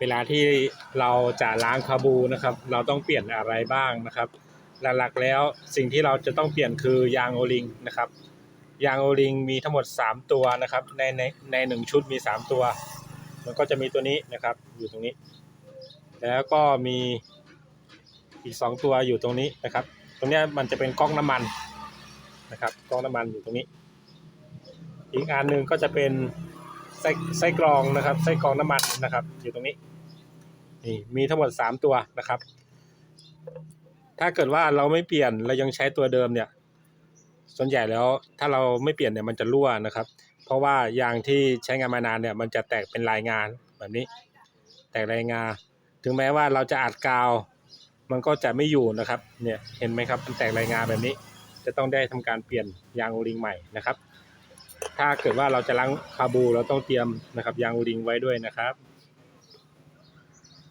เวลาที่เราจะล้างคาบูนะครับ เราต้องเปลี่ยนอะไรบ้างนะครับหลักๆแล้วสิ่งที่เราจะต้องเปลี่ยนคือยางโอลิงนะครับยางโอลิงมีทั้งหมด 3 ตัวนะครับ ในในในหนึ่งชุดมี 3 ตัว มันก็จะมีตัวนี้นะครับอยู่ตรงนี้ แล้วก็มีอีก 2 ตัวอยู่ตรงนี้นะครับ ตรงนี้มันจะเป็นก๊อกน้ำมันนะครับก๊อกน้ำมันอยู่ตรงนี้ อีกอันหนึ่งก็จะเป็น ไส้ไส้กรองนะครับไส้กรองน้ำมันนะครับ อยู่ตรงนี้นี่มีทั้งหมด3ตัวนะครับ ถ้าเกิดว่าเราไม่เปลี่ยนเรายังใช้ตัวเดิมเนี่ย ส่วนใหญ่แล้วถ้าเราไม่เปลี่ยนเนี่ยมันจะรั่วนะครับ เพราะว่ายางที่ใช้งานมานานเนี่ย มันจะแตกเป็นลายงานแบบนี้ แตกลายงา ถึงแม้ว่าเราจะอัดกาว มันก็จะไม่อยู่นะครับ เนี่ยเห็นไหมครับมันแตกลายงาแบบนี้ จะต้องได้ทำการเปลี่ยนยางโอลิงใหม่นะครับ ถ้าเกิดว่าเราจะล้างคาบูเราต้องเตรียมนะครับยางโอลิงไว้ด้วยนะครับ